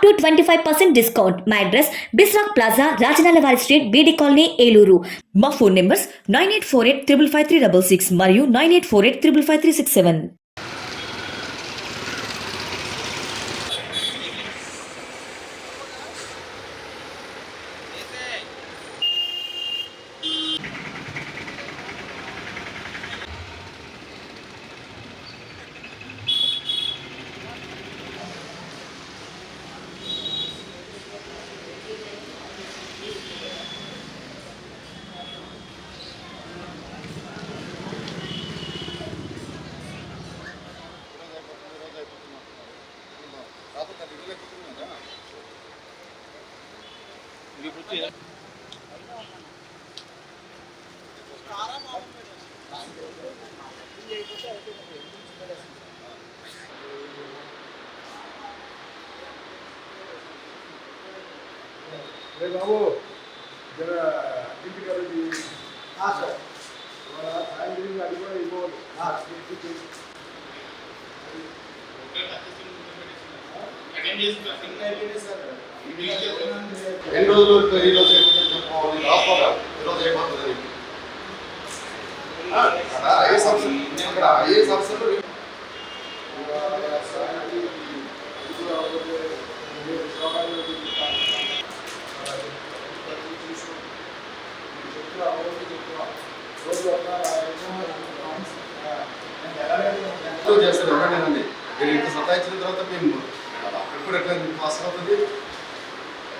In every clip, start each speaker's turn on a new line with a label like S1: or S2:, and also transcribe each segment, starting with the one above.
S1: up to twenty five percent discount. మా address బిస్రాక్ plaza Rajanala వారి స్ట్రీట్ బీడీ కాలనీ ఏలూరు మా phone numbers nine eight four eight triple five three double six మరియు nine eight four eight triple five three six seven.
S2: బాబు జర ఇంటికి వెళ్ళి sir. సాయంత్రం అది కూడా ఇవ్వాలి ఎన్ని రోజులు ఈ రోజు చెప్పుకోవాలి? రాసుకోవాలి ఈరోజు అయిపోతుంది ఐఏఎస్ ఆఫీసర్ ఇక్కడ ఐఏఎస్ ఆఫీసర్ చేస్తారు మీరు ఇంత సతాయించిన తర్వాత మేము అక్కడ కూడా ఎట్లా పాస్ అవుతుంది?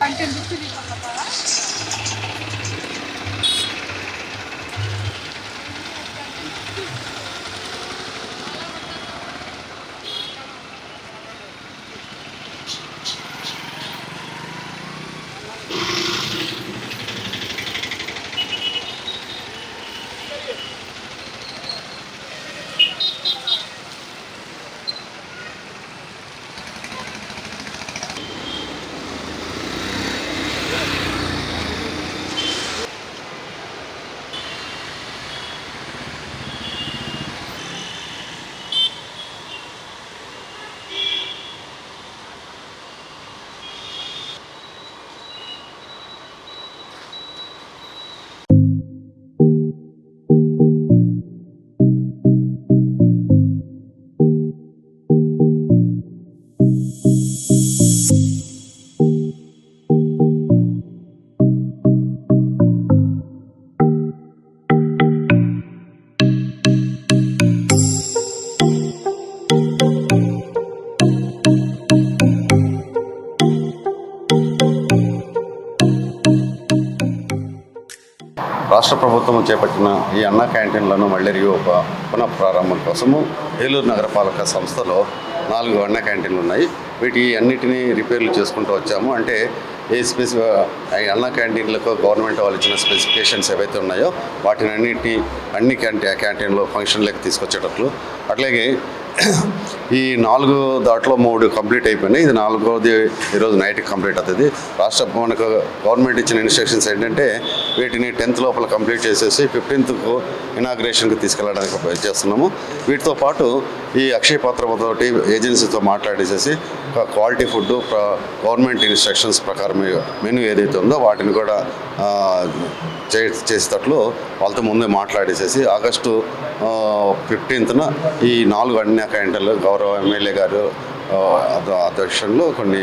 S2: కంటెంట్
S3: రాష్ట్ర ప్రభుత్వం చేపట్టిన ఈ అన్న క్యాంటీన్లను మళ్ళీ రియో- పునః ప్రారంభం కోసము ఏలూరు నగరపాలక సంస్థలో నాలుగు అన్న క్యాంటీన్లు ఉన్నాయి. వీటి అన్నిటినీ రిపేర్లు చేసుకుంటూ వచ్చాము. అంటే ఏ స్పెసి అన్న క్యాంటీన్లకు గవర్నమెంట్ వాళ్ళు ఇచ్చిన స్పెసిఫికేషన్స్ ఏవైతే ఉన్నాయో వాటిని అన్నిటి అన్ని క్యాంటీ క్యాంటీన్లో ఫంక్షన్లకు తీసుకొచ్చేటట్లు. అట్లాగే ఈ నాలుగు దాంట్లో మూడు కంప్లీట్ అయిపోయినాయి. ఇది నాలుగోది ఈరోజు నైట్ కంప్లీట్ అవుతుంది. రాష్ట్ర మనకు గవర్నమెంట్ ఇచ్చిన ఇన్స్ట్రక్షన్స్ ఏంటంటే వీటిని టెన్త్ లోపల కంప్లీట్ చేసేసి ఫిఫ్టీన్త్కు ఇనాగ్రేషన్కి తీసుకెళ్ళడానికి చేస్తున్నాము. వీటితో పాటు ఈ అక్షయ పాత్రతోటి ఏజెన్సీతో మాట్లాడేసేసి క్వాలిటీ ఫుడ్ గవర్నమెంట్ ఇన్స్ట్రక్షన్స్ ప్రకారం మెనూ ఏదైతే ఉందో వాటిని కూడా చే చేసేటట్లు వాళ్ళతో ముందే మాట్లాడేసేసి ఆగస్టు ఫిఫ్టీన్త్న ఈ నాలుగు అన్ని క్యాంటీన్లు గౌరవ ఎమ్మెల్యే గారు అద- అధ్యక్షంలో కొన్ని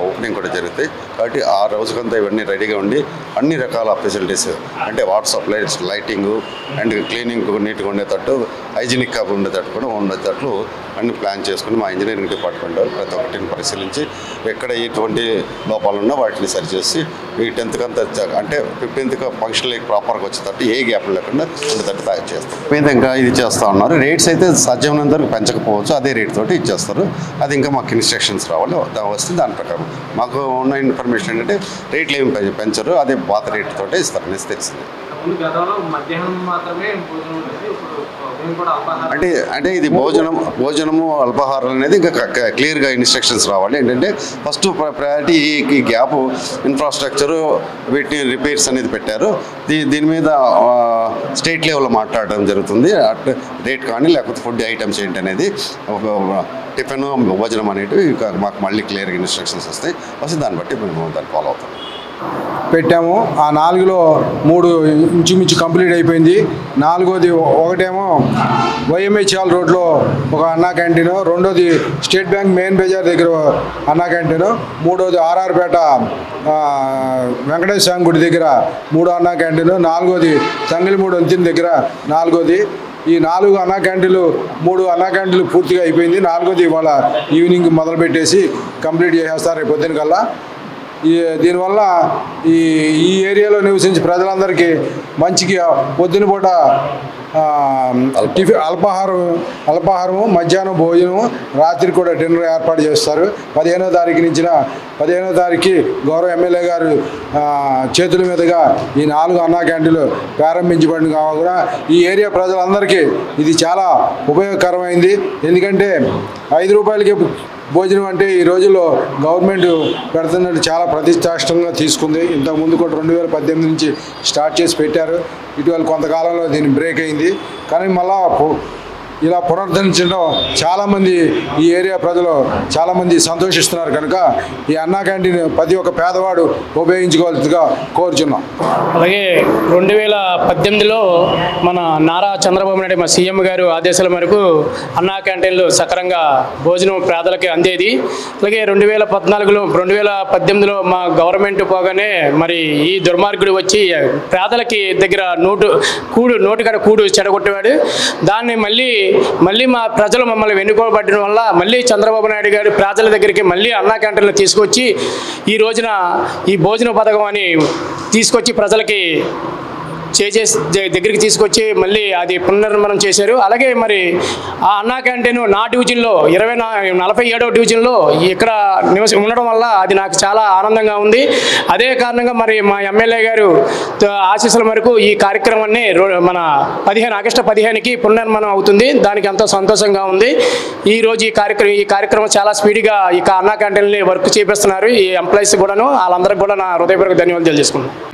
S3: ఓపెనింగ్ కూడా జరుగుతాయి కాబట్టి ఆ రోజుకంతా ఇవన్నీ రెడీగా ఉండి అన్ని రకాల ఫెసిలిటీస్ అంటే water supplies lighting and cleaning నీట్గా ఉండేటట్టు హైజీనిక్గా ఉండేటట్టు కూడా ఉండేటట్లు అన్ని ప్లాన్ చేసుకుని మా ఇంజనీరింగ్ డిపార్ట్మెంట్ వాళ్ళు ప్రతి ఒక్కటిని పరిశీలించి ఎక్కడ ఎటువంటి లోపాలు ఉన్నా వాటిని సరిచేసి ఈ టెన్త్కి అంతా అంటే ఫిఫ్టీన్త్కి ఫంక్షన్ ప్రాపర్గా వచ్చేటట్టు ఏ గ్యాప్ లేకుండా ఉండేటట్టు తయారు చేస్తాం. మీద ఇంకా ఇది చేస్తూ ఉన్నారు. రేట్స్ అయితే సాధ్యమైనంత వరకు పెంచకపోవచ్చు. అదే రేట్ తోటి ఇచ్చేస్తారు. అది ఇంకా మాకు ఇన్స్ట్రక్షన్స్ రావాలి. వస్తే దాని ప్రకారం మాకు ఉన్న ఇన్ఫర్మేషన్ ఏంటంటే రేట్లు ఏమి పెంచరు. అదే పాత రేట్ తోటే ఇస్తారు అనేసి తెలిసింది
S4: గతంలో మధ్యాహ్నం మాత్రమే భోజనం ఉండేది. ఇప్పుడు
S3: అంటే అంటే ఇది భోజనం భోజనము అల్పాహారం అనేది ఇంకా క్లియర్గా ఇన్స్ట్రక్షన్స్ రావాలి. ఏంటంటే ఫస్ట్ ప్రయారిటీ ఈ గ్యాప్ ఇన్ఫ్రాస్ట్రక్చరు వీటిని రిపేర్స్ అనేది పెట్టారు. దీ దీని మీద స్టేట్ లెవెల్లో మాట్లాడడం జరుగుతుంది. అట్ రేట్ కానీ లేకపోతే ఫుడ్ ఐటమ్స్ ఏంటి అనేది ఒక టిఫిన్ భోజనం అనేటివి మాకు మళ్ళీ క్లియర్గా ఇన్స్ట్రక్షన్స్ వస్తాయి. వస్తే దాన్ని బట్టి మేము దాన్ని ఫాలో అవుతాం.
S2: పెట్టాము. ఆ నాలుగులో మూడు ఇంచుమించు కంప్లీట్ అయిపోయింది. నాలుగోది ఒకటేమో వైఎంహెచ్ఆల్ రోడ్లో ఒక అన్నా క్యాంటీన్. రెండోది స్టేట్ బ్యాంక్ మెయిన్ బజార్ దగ్గర అన్నా క్యాంటీన్. మూడోది ఆర్ఆర్పేట వెంకటేశ్వర స్వామి గుడి దగ్గర మూడో అన్నా క్యాంటీన్. నాలుగోది తంగిలిమూడు వంతిన దగ్గర నాలుగోది. ఈ నాలుగు అన్నా క్యాంటీన్లు మూడు అన్నా క్యాంటీన్లు పూర్తిగా అయిపోయింది. నాలుగోది ఇవాళ ఈవినింగ్ మొదలుపెట్టేసి కంప్లీట్ చేసేస్తారు రేపు పొద్దున కల్లా. ఈ దీనివల్ల ఈ ఈ ఏరియాలో నివసించే ప్రజలందరికీ మంచిగా పొద్దున పూట టిఫిన్ అల్పాహారం అల్పాహారము మధ్యాహ్నం భోజనము రాత్రి కూడా డిన్నర్ ఏర్పాటు చేస్తారు. పదిహేనో తారీఖు నుంచిన పదిహేనో తారీఖు గౌరవ ఎమ్మెల్యే గారు చేతుల మీదుగా ఈ నాలుగు అన్నా క్యాంటీన్లు ప్రారంభించబడిన కావున ఈ ఏరియా ప్రజలందరికీ ఇది చాలా ఉపయోగకరమైంది. ఎందుకంటే ఐదు రూపాయలకి భోజనం అంటే ఈ రోజుల్లో గవర్నమెంట్ పెడుతున్నట్టు చాలా ప్రతిష్టాష్టంగా తీసుకుంది. ఇంతకు ముందు కూడా రెండు వేల పద్దెనిమిది నుంచి స్టార్ట్ చేసి పెట్టారు. ఇటీవల కొంతకాలంలో దీన్ని బ్రేక్ అయింది. కానీ మళ్ళా ఇలా పునరుద్ధరించడం చాలామంది ఈ ఏరియా ప్రజలు చాలామంది సంతోషిస్తున్నారు కనుక ఈ అన్నా క్యాంటీన్ ప్రతి ఒక్క పేదవాడు ఉపయోగించుకోవాల్సిందిగా కోరుచున్నాం.
S4: అలాగే రెండు వేల పద్దెనిమిదిలో మన నారా చంద్రబాబు నాయుడు మా సీఎం గారు ఆదేశాల మేరకు అన్నా క్యాంటీన్లు సక్రంగా భోజనం పేదలకి అందేది. అలాగే రెండు వేల పద్నాలుగులో రెండు వేల పద్దెనిమిదిలో మా గవర్నమెంట్ పోగానే మరి ఈ దుర్మార్గుడు వచ్చి పేదలకి దగ్గర నోటు కూడు నోటికాడ కూడు చెడగొట్టేవాడు. దాన్ని మళ్ళీ మళ్ళీ మా ప్రజలు మమ్మల్ని వెన్నుకోబడడం వల్ల మళ్ళీ చంద్రబాబు నాయుడు గారు ప్రజల దగ్గరికి మళ్ళీ అన్నా క్యాంటీన్లు తీసుకొచ్చి ఈ రోజున ఈ భోజన పథకం అని తీసుకొచ్చి ప్రజలకి చేసేసి దగ్గరికి తీసుకొచ్చి మళ్ళీ అది పునర్నిర్మాణం చేశారు. అలాగే మరి ఆ అన్నా క్యాంటీన్ నా డివిజన్లో ఇరవై నలభై ఏడవ డివిజన్లో ఇక్కడ నివసి ఉండడం వల్ల అది నాకు చాలా ఆనందంగా ఉంది. అదే కారణంగా మరి మా ఎమ్మెల్యే గారు ఆశీస్సుల మేరకు ఈ కార్యక్రమాన్ని రో- మన పదిహేను ఆగస్టు పదిహేనుకి పునర్నిర్మాణం అవుతుంది. దానికి ఎంతో సంతోషంగా ఉంది. ఈ రోజు ఈ కార్యక్రమం ఈ కార్యక్రమం చాలా స్పీడ్గా ఈ అన్నా క్యాంటీన్ని వర్క్ చేపిస్తున్నారు. ఈ ఎంప్లాయీస్ కూడాను వాళ్ళందరికీ కూడా నా హృదయపూర్వక ధన్యవాదాలు తెలియజేసుకున్నాను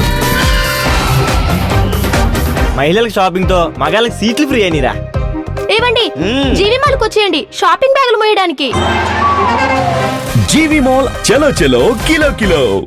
S5: మహిళలకు షాపింగ్తో మగాళ్ళకి సీట్లు ఫ్రీ అయినరా.
S6: ఏవండి? జీవి మాల్కి వచ్చేయండి. షాపింగ్ బ్యాగులు మోయడానికి.
S7: జీవి మాల్ చలో చలో కిలో కిలో.